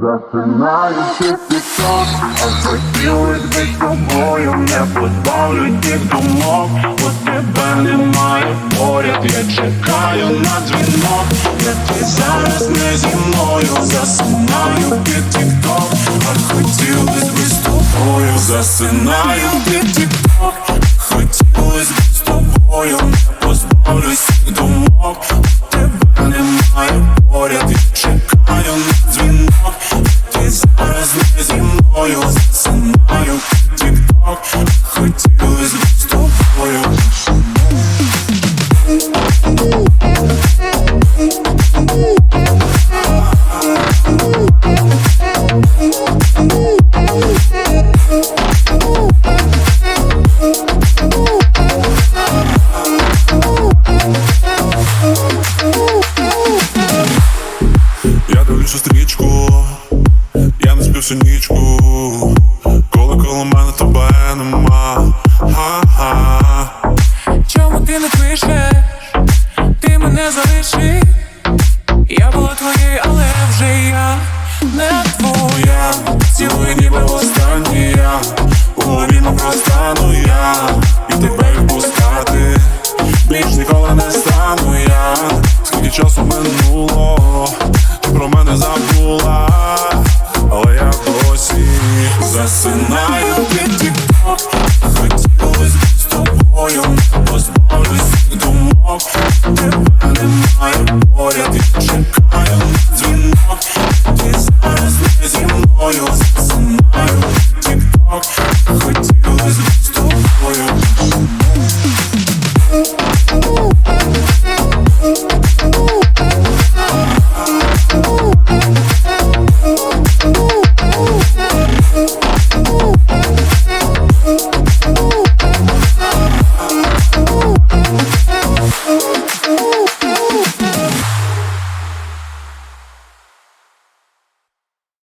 Засинаю під пісок, а хотілось би з тобою Не позбавлю тих думок, у тебе немає поряд. Я чекаю на дзвінок, де ти зараз не зі мною. Засинаю під тік-ток, а хотілось би з тобою. Засинаю під дивлюся я не сплю всю нічку Коли коло мене тебе нема Ха-ха Чому ти не пишеш? Ти мене залиши. Я була твоєю, але вже я не твоя. Цілує ніби останній я У не простану я І тебе була, о я досі засинаю під тіпок Хотілось з тобою, позбавлюсь думок, тебе немає поряд і чекаю.